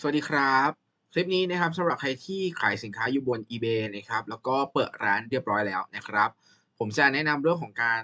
สวัสดีครับ คลิปนี้นะครับสำหรับใครที่ขายสินค้าอยู่บน eBay นะครับแล้วก็เปิดร้านเรียบร้อยแล้วนะครับ ผมจะแนะนำเรื่องของการ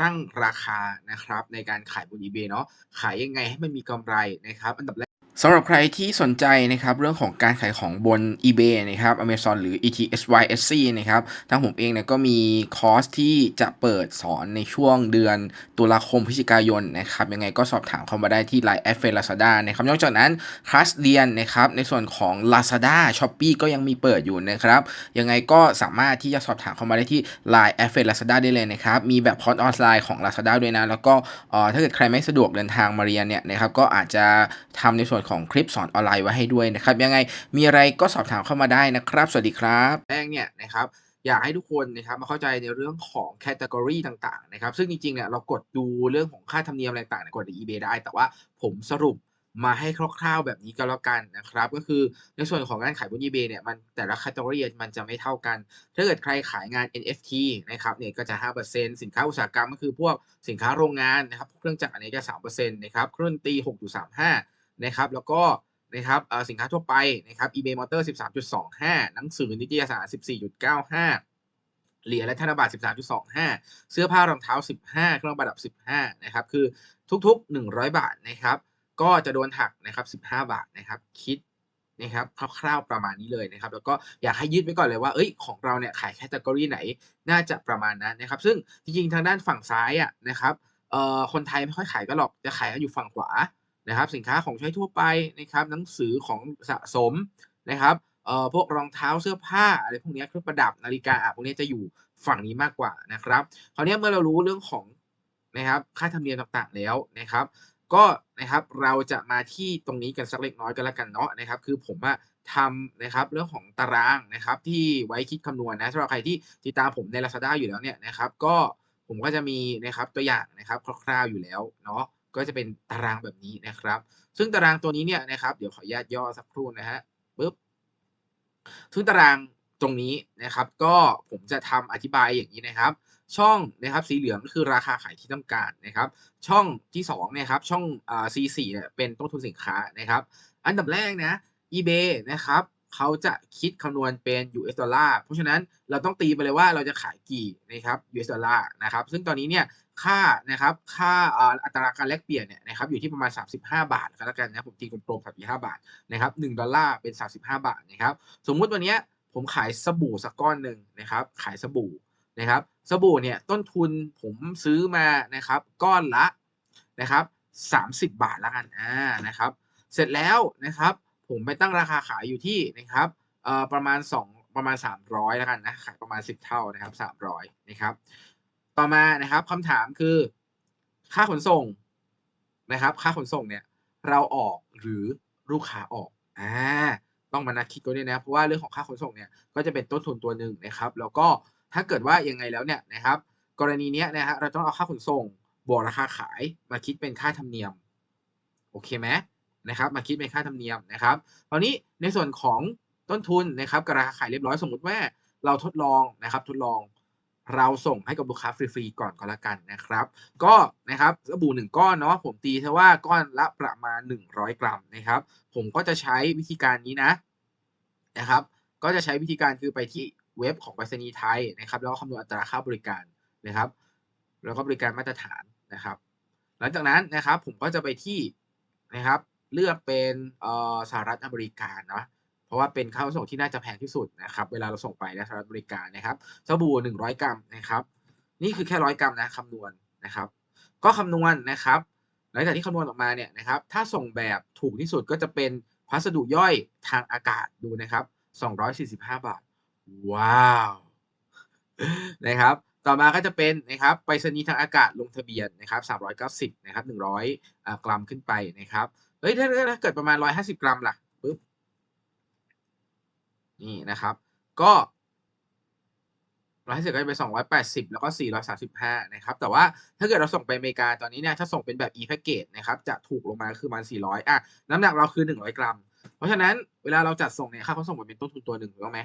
ตั้งราคานะครับในการขายบน eBay เนาะขายยังไงให้มันมีกำไรนะครับ อันดับแรก สำหรับใครที่สนใจนะครับเรื่องของการขายของบน eBay นะครับ Amazon หรือ ETSYSC นะครับทางผมเองเนี่ยก็มีคอร์สที่จะเปิดสอนในช่วงเดือนตุลาคมพฤศจิกายนนะครับยังไงก็สอบถามเข้ามาได้ที่ Line แอดเฟลาซาด้านะครับนอกจากนั้นคลาสเรียนนะครับในส่วนของ Lazada Shopee ก็ยังมีเปิดอยู่นะครับยังไงก็สามารถที่จะสอบถามเข้ามาได้ที่ Line แอดเฟลาซาด้าได้เลยนะครับมีแบบคอร์สออนไลน์ของ Lazada ด้วยนะแล้วก็เอ่อถ้าเกิดใครไม่สะดวกเดินทางมาเรียนเนี่ยนะครับก็อาจจะทำในส่วนของคลิปสอนออนไลน์ไว้ให้ด้วยนะครับ ยังไงมีอะไรก็สอบถามเข้ามาได้นะครับ สวัสดีครับแรกเนี่ยนะครับอยากให้ทุกคนนะครับมาเข้าใจในเรื่องของแคตตากรีต่างๆนะครับซึ่งจริงๆเนี่ยเรากดดูเรื่องของค่าธรรมเนียมอะไรต่างๆกดใน eBay ได้ แต่ว่าผมสรุปมาให้คร่าวๆแบบนี้ก็แล้วกันนะครับ ก็คือในส่วนของการขายบน eBay เนี่ยมันแต่ละแคตตากรีมันจะไม่เท่ากัน ถ้าเกิดใครขายงาน NFT นะครับเนี่ยก็จะ 5%สินค้าอุตสาหกรรมก็คือพวกสินค้าโรงงานนะครับเครื่องจักรอันนี้จะ3%นะครับเครื่องดนตรี6.35 นะครับ แล้วก็นะครับสินค้าทั่วไปนะครับ eBay Motor 13.25 หนังสือนิตยสาร 14.95 เหรียญและธนบัตร13.25 เสื้อผ้ารองเท้า 15 เครื่องประดับ 15 นะครับ คือทุกๆ 100 บาทนะครับ ก็จะโดนหักนะครับ 15 บาทนะครับ คิดนะครับคร่าวๆประมาณนี้เลยนะครับ แล้วก็อยากให้ยึดไว้ก่อนเลยว่าเอ้ยของเราเนี่ยขายแคตตากรีไหนน่าจะประมาณนั้นนะครับ ซึ่งจริงๆทางด้านฝั่งซ้ายอะนะครับเอ่อคนไทยไม่ค่อยขายกันหรอกจะขายกันอยู่ฝั่งขวา นะครับสินค้าของใช้ทั่วไปนะครับหนังสือของสะสมนะครับเอ่อพวกรองเท้าเสื้อผ้าอะไรพวกเนี้ยเครื่องประดับนาฬิกาอะพวกเนี้ยจะอยู่ฝั่งนี้มากกว่านะครับคราวนี้เมื่อเรารู้เรื่องของนะครับค่าธรรมเนียมต่างๆแล้วนะครับก็นะครับเราจะมาที่ตรงนี้กันสักเล็กน้อยก็แล้วกันเนาะนะครับคือผมอะทำนะครับเรื่องของตารางนะครับที่ไว้คิดคำนวณนะสำหรับใครที่ติดตามผมใน Lazada อยู่แล้วเนี่ยนะครับก็ผมก็จะมีนะครับตัวอย่างนะครับคร่าวๆอยู่แล้วเนาะ ก็จะเป็นตารางแบบนี้นะครับ ซึ่งตารางตัวนี้เนี่ยนะครับเดี๋ยวขออนุญาตย่อสักครู่นะฮะปึ๊บซึ่งตารางตรงนี้นะครับก็ผมจะทำอธิบายอย่างนี้นะครับ ช่องนะครับสีเหลืองก็คือราคาขายที่ต้องการนะครับ ช่องที่2เนี่ยครับช่องอ่า C4 เนี่ยเป็นต้นทุนสินค้านะครับ อันดับแรกนะ eBay นะครับ เขาจะคิดคำนวณเป็น US ดอลลาร์เพราะฉะนั้นเราต้องตีไปเลยว่าเราจะขายกี่นะครับ US ดอลลาร์นะครับซึ่งตอนนี้เนี่ยค่านะครับค่าอัตราการแลกเปลี่ยนเนี่ยนะครับอยู่ที่ประมาณ 35 บาทก็แล้วกันนะผมตีกลมๆ35 บาทนะครับ1ดอลลาร์เป็น 35 บาทนะครับสมมุติวันเนี้ยผมขายสบู่สักก้อนหนึ่งนะครับขายสบู่นะครับสบู่เนี่ยต้นทุนผมซื้อมานะครับก้อนละนะครับ30 บาทแล้วกันอ่านะครับเสร็จแล้วนะครับ ผมไปตั้งราคาขายอยู่ที่นะครับเอ่อประมาณ 2 ประมาณ 300แล้วกันนะขายประมาณ 10 เท่านะครับ300นะครับต่อมานะครับคำถามคือค่าขนส่งนะครับ ค่าขนส่งเนี่ยเราออกหรือลูกค้าออกอ่าต้องมานักคิดกันด้วยนะเพราะว่าเรื่องของค่าขนส่งเนี่ยก็จะเป็นต้นทุนตัวหนึ่งนะครับ แล้วก็ถ้าเกิดว่ายังไงแล้วเนี่ยนะครับ กรณีเนี้ยนะฮะเราต้องเอาค่าขนส่งบวกราคาขายมาคิดเป็นค่าธรรมเนียม โอเคไหม นะครับมาคิดเป็นค่าธรรมเนียมนะครับคราวนี้ในส่วนของต้นทุนนะครับกับราคาขายเรียบร้อยสมมติว่าเราทดลองนะครับทดลองเราส่งให้กับลูกค้าฟรีๆก่อนก็แล้วกันนะครับ ก็นะครับสบู่หนึ่งก้อนเนาะผมตีเท่าว่าก้อนละประมาณ 100 กรัมนะครับ ผมก็จะใช้วิธีการนี้นะนะครับ ก็จะใช้วิธีการคือไปที่เว็บของไปรษณีย์ไทยนะครับ แล้วก็คำนวณอัตราค่าบริการนะครับ แล้วก็บริการมาตรฐานนะครับ หลังจากนั้นนะครับผมก็จะไปที่นะครับ เลือกเป็นสหรัฐอเมริกาเนาะเพราะว่าเป็นค่าขนส่งที่น่าจะแพงที่สุดนะครับเวลาเราส่งไปนะสหรัฐอเมริกานะครับสบู่100 กรัมนะครับ นี่คือแค่ร้อยกรัมนะคำนวณนะครับ ก็คำนวณนะครับ หลังจากที่คำนวณออกมาเนี่ยนะครับ ถ้าส่งแบบถูกที่สุดก็จะเป็นพัสดุย่อยทางอากาศดูนะครับ 245 บาท ว้าวนะครับต่อมาก็จะเป็นนะครับไปรษณีย์ทางอากาศลงทะเบียนนะครับ390นะครับ100อ่ากรัมขึ้นไปนะครับ เฮ้ยถ้าเกิดประมาณ 150 กรัมล่ะปึ๊บนี่นะครับ ก็ร้อยห้าสิบก็จะเป็นสองร้อยแปดสิบแล้วก็สี่ร้อยสามสิบห้านะครับ แต่ว่าถ้าเกิดเราส่งไปอเมริกาตอนนี้เนี่ย ถ้าส่งเป็นแบบ e package นะครับ จะถูกลงมาคือประมาณสี่ร้อยอะ น้ำหนักเราคือหนึ่งร้อยกรัม เพราะฉะนั้นเวลาเราจัดส่งเนี่ย ค่าขนส่งมันเป็นต้นทุนตัวหนึ่งถูกไหม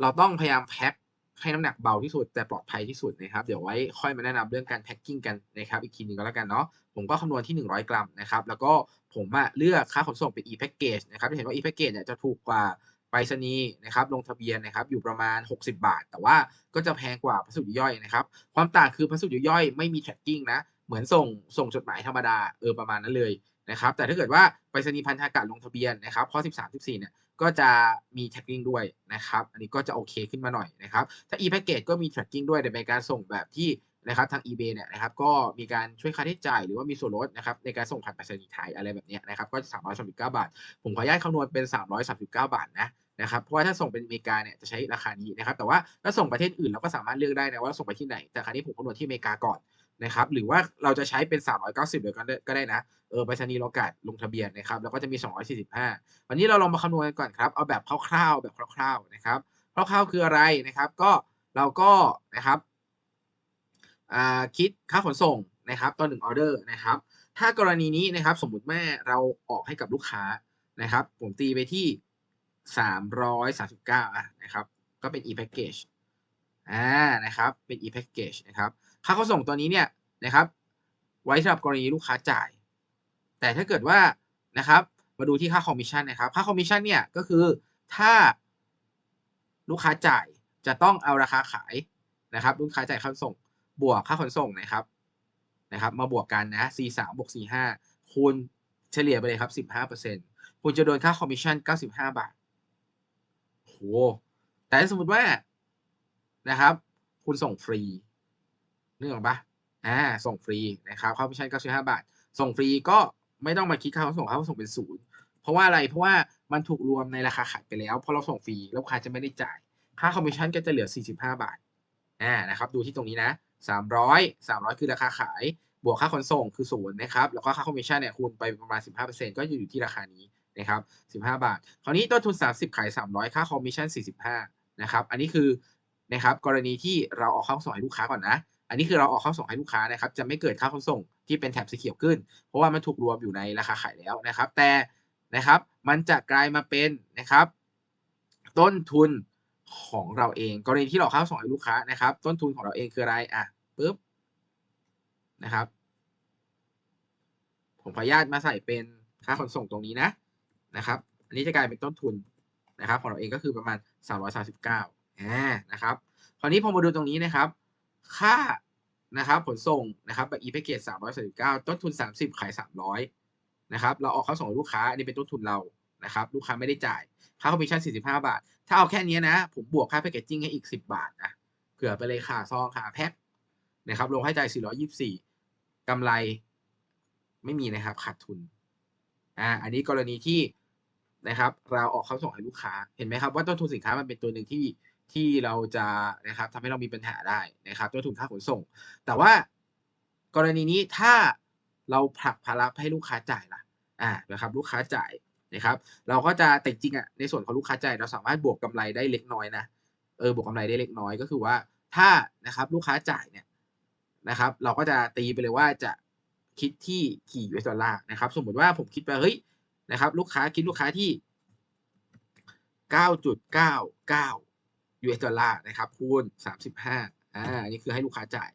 เราต้องพยายามแพ็ค ให้น้ำหนักเบาที่สุดแต่ปลอดภัยที่สุดนะครับ เดี๋ยวไว้ค่อยมาแนะนำเรื่องการแพ็กกิ้งกันนะครับอีกทีหนึ่งก็แล้วกันเนาะผมก็คำนวณที่ 100 กรัมนะครับแล้วก็ผมอะเลือกค่าขนส่งเป็น e-package นะครับจะเห็นว่า e-package เนี่ยจะถูกกว่าไปรษณีย์นะครับลงทะเบียนนะครับอยู่ประมาณ 60 บาท แต่ว่าก็จะแพงกว่าพัสดุย่อยนะครับความต่างคือพัสดุย่อยไม่มี tracking นะเหมือนส่งส่งจดหมายธรรมดาเออประมาณนั้นเลยนะครับแต่ถ้าเกิดว่าไปรษณีย์พันธากาศลงทะเบียนนะครับข้อ 13 14เนี่ย ก็จะมี tracking ด้วยนะครับ อันนี้ก็จะโอเคขึ้นมาหน่อยนะครับ ถ้า e-package ก็มี tracking ด้วยแต่เป็นการส่งแบบที่นะครับทาง eBay เนี่ยนะครับก็มีการช่วยค่าใช้จ่ายหรือว่ามีส่วนลดนะครับในการส่งผ่านไปรษณีย์ไทยอะไรแบบนี้นะครับก็จะ339บาท ผมขออนุญาตคำนวณเป็น 339 บาทนะนะครับเพราะว่าถ้าส่งเป็นอเมริกาเนี่ยจะใช้ราคานี้นะครับแต่ว่าถ้าส่งประเทศอื่นเราก็สามารถเลือกได้นะว่าส่งไปที่ไหน แต่ครั้นี้ผมคำนวณที่อเมริกาก่อน นะครับหรือว่าเราจะใช้เป็น 390เลยก็ได้ก็ได้นะเออไปรษณีย์โลกาสลงทะเบียนนะครับแล้วก็จะมี 245 วันนี้เราลองมาคำนวณกันก่อนครับเอาแบบคร่าวๆแบบคร่าวๆนะครับคร่าวๆคืออะไรนะครับ ก็เราก็นะครับอ่าคิดค่าขนส่งนะครับต่อหนึ่งออเดอร์นะครับ ถ้ากรณีนี้นะครับสมมุติแม่เราออกให้กับลูกค้านะครับ ผมตีไปที่สามร้อยสามสิบเก้าอะนะครับ ก็เป็น e-package อ่านะครับเป็น e-package นะครับ ค่าขนส่งตัวนี้เนี่ยนะครับ ไว้สำหรับกรณีลูกค้าจ่าย แต่ถ้าเกิดว่านะครับมาดูที่ค่าคอมมิชชั่นนะครับ ค่าคอมมิชชั่นเนี่ยก็คือถ้าลูกค้าจ่ายจะต้องเอาราคาขายนะครับ ลูกค้าจ่ายค่าขนส่งบวกค่าขนส่งนะครับนะครับ มาบวกกันนะ C 3บวก C 5คูณเฉลี่ยไปเลยครับ 15%คุณจะโดนค่าคอมมิชชั่น 95 บาทโหแต่สมมติว่านะครับ คุณส่งฟรี นึกออกปะอ่าส่งฟรีนะครับค่าคอมมิชชั่น95 บาท ส่งฟรีก็ไม่ต้องมาคิดค่าขนส่งค่าขนส่งเป็นศูนย์เพราะว่าอะไรเพราะว่ามันถูกรวมในราคาขายไปแล้วเพราะเราส่งฟรีแล้วลูกค้าจะไม่ได้จ่าย ค่าคอมมิชชั่นก็จะเหลือ 45 บาทอ่านะครับดูที่ตรงนี้นะ 300 300 คือราคาขายบวกค่าขนส่งคือศูนย์นะครับแล้วก็ค่าคอมมิชชั่นเนี่ยคูณไปประมาณ 15%ก็อยู่ที่ราคานี้นะครับ15 บาท คราวนี้ต้นทุน 30 ขาย 300 ค่าคอมมิชชั่น 45 นะครับ อันนี้คือนะครับกรณีที่เราออกค่าขนส่งให้ลูกค้าก่อนนะ อันนี้คือเราออกค่าส่งให้ลูกค้านะครับ จะไม่เกิดค่าขนส่งที่เป็นแถบสีเขียวขึ้น เพราะว่ามันถูกรวมอยู่ในราคาขายแล้วนะครับ แต่นะครับ มันจะกลายมาเป็นนะครับ ต้นทุนของเราเองกรณีที่เราเข้าส่งให้ลูกค้านะครับ ต้นทุนของเราเองคืออะไรอะปึ๊บนะครับ ผมขออนุญาตมาใส่เป็นค่าขนส่งตรงนี้นะนะครับ อันนี้จะกลายเป็นต้นทุนนะครับ ของเราเองก็คือประมาณ 339อ่านะครับ คราวนี้พอมาดูตรงนี้นะครับ ค่านะครับขนส่งนะครับแบบ e-package 339 ต้นทุน 30 ขาย 300นะครับเราออกเข้าส่งให้ลูกค้าอันนี้เป็นต้นทุนเรานะครับลูกค้าไม่ได้จ่าย ค่าคอมมิชชั่น 45 บาท ถ้าเอาแค่นี้นะ ผมบวกค่าแพคเกจจิ้งให้อีก 10 บาทอะเผื่อไปเลยค่าซองค่าแพ็คนะครับลงให้จ่าย 424 กำไรไม่มีนะครับขาดทุนอ่าอันนี้กรณีที่นะครับเราออกเข้าส่งให้ลูกค้าเห็นไหมครับว่าต้นทุนสินค้ามันเป็นตัวหนึ่งที่ ที่เราจะนะครับทำให้เรามีปัญหาได้นะครับต้นทุนค่าขนส่ง แต่ว่ากรณีนี้ถ้าเราผลักภาระให้ลูกค้าจ่ายล่ะอ่านะครับลูกค้าจ่ายนะครับ เราก็จะแต่จริงอะในส่วนของลูกค้าจ่ายเราสามารถบวกกำไรได้เล็กน้อยนะเออบวกกำไรได้เล็กน้อยก็คือว่าถ้านะครับลูกค้าจ่ายเนี่ยนะครับ เราก็จะตีไปเลยว่าจะคิดที่กี่ US ดอลลาร์นะครับ สมมติว่าผมคิดไปเฮ้ยนะครับ ลูกค้าคิดลูกค้าที่ 9.99 US ดอลลาร์นะครับคูณ35อ่าอันนี้คือให้ลูกค้าจ่าย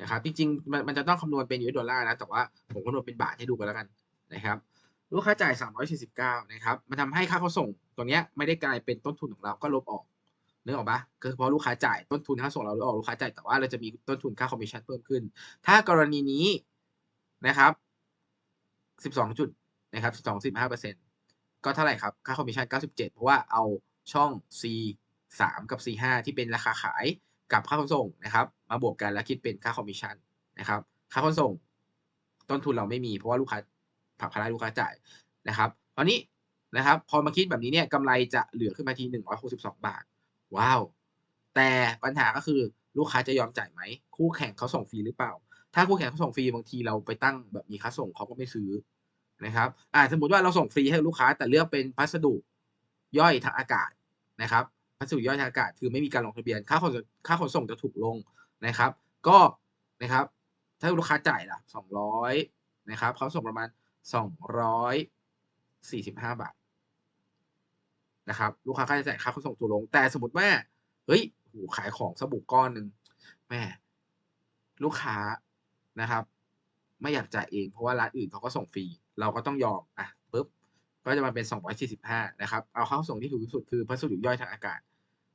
นะครับจริงๆมันมันจะต้องคำนวณเป็น US ดอลลาร์นะแต่ว่าผมคำนวณเป็นบาทให้ดูกันแล้วกันนะครับลูกค้าจ่าย 349นะครับมันทำให้ค่าขนส่งตัวเนี้ยไม่ได้กลายเป็นต้นทุนของเราก็ลบออกนึกออกปะก็คือเพราะลูกค้าจ่ายต้นทุนค่าส่งเราลดออกลูกค้าจ่ายแต่ว่าเราจะมีต้นทุนค่าคอมมิชชั่นเพิ่มขึ้น ถ้ากรณีนี้นะครับ 12 จุดนะครับ12 15เปอร์เซ็นต์ก็เท่าไหร่ครับ ค่าคอมมิชชั่น 97 เพราะว่าเอา ช่อง C 3 กับ C 5ที่เป็นราคาขายกับค่าขนส่งนะครับมาบวกกันแล้วคิดเป็นค่าคอมมิชชั่นนะครับค่าขนส่ง ต้นทุนเราไม่มีเพราะว่าลูกค้าผักภาระลูกค้าจ่ายนะครับตอนนี้นะครับพอมาคิดแบบนี้เนี่ยกำไรจะเหลือขึ้นมาที่ 162 บาท ว้าว แต่ปัญหาก็คือลูกค้าจะยอมจ่ายไหม คู่แข่งเขาส่งฟรีหรือเปล่า ถ้าคู่แข่งเขาส่งฟรีบางทีเราไปตั้งแบบมีค่าส่งเขาก็ไม่ซื้อนะครับอ่าสมมติว่าเราส่งฟรีให้ลูกค้าแต่เลือกเป็นพัสดุ ย่อยทางอากาศนะครับพัสดุย่อยทางอากาศคือไม่มีการลงทะเบียนค่าขนค่าขนส่งจะถูกลงนะครับ ก็นะครับถ้าลูกค้าจ่ายล่ะ200นะครับเขาส่งประมาณ245บาทนะครับลูกค้าก็จะจ่ายค่าขนส่งตัวลง แต่สมมติว่าเฮ้ยโอ้โฮขายของสบู่ก้อนหนึ่งแม่ลูกค้านะครับ ไม่อยากจ่ายเองเพราะว่าร้านอื่นเขาก็ส่งฟรี เราก็ต้องยอมอะ ก็จะมาเป็น 245 นะครับ เอาเข้าส่งที่ถูกที่สุดคือพัสดุย่อยทางอากาศ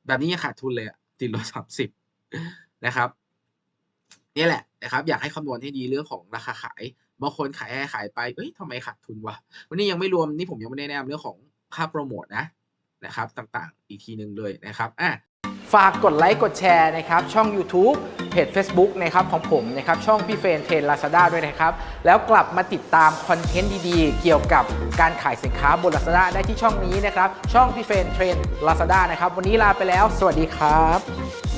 แบบนี้ยังขาดทุนเลยติดลบ30 นะครับนี่แหละนะครับ อยากให้คำนวณให้ดีเรื่องของราคาขายบางคนขายขายไปเฮ้ยทำไมขาดทุนวะวันนี้ยังไม่รวมนี่ผมยังไม่ได้แนะนำเรื่องของค่าโปรโมทนะนะครับ ต่างๆ อีกทีหนึ่งเลยนะครับอะ ฝากกดไลค์กดแชร์นะครับช่อง YouTube เพจ Facebook นะครับของผมนะครับช่องพี่เฟรนเทรนลาซาด้าด้วยนะครับ แล้วกลับมาติดตามคอนเทนต์ดีๆ เกี่ยวกับการขายสินค้าบนลาซาด้าได้ที่ช่องนี้นะครับ ช่องพี่เฟรนเทรนลาซาด้านะครับ วันนี้ลาไปแล้ว สวัสดีครับ